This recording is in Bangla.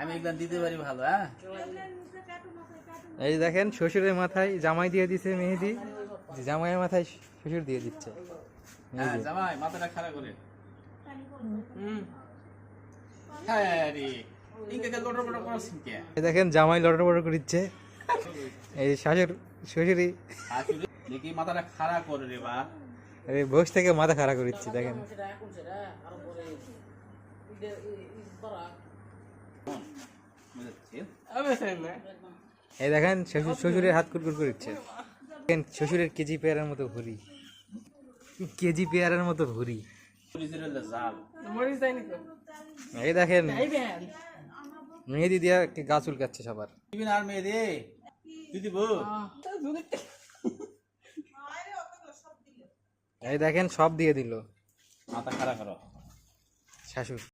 আমি এগুলো দিতে পারি ভালো হ্যাঁ? এই দেখেন শ্বশুরের মাথায় জামাই দিয়ে দিছে মেহেদি। জামাইয়ের মাথায় শ্বশুর দিয়ে দিচ্ছে। হ্যাঁ জামাই মাথাটা খারাপ করে। হুম। হ্যাঁ এই দেখেন জামাই লটর বড় করিচ্ছে। এই শাশুর শ্বশুরি দেখি মাথাটা খারাপ করে রে বা। এই বস থেকে মাথা খারাপ করিচ্ছে দেখেন। এই দেখেন শ্বশুর শ্বশুরের হাত করিচ্ছে। দেখেন শ্বশুরের কেজি পেয়ারার মতো ভুরি। কেজি পেয়ারার মতো জাল এই দেখেন মেহেদি দিয়া গা চুলকাচ্ছে সবার। আর তুই দিব এই দেখেন সব দিয়ে দিল। মাথা খারাপ করো। শাশুড়।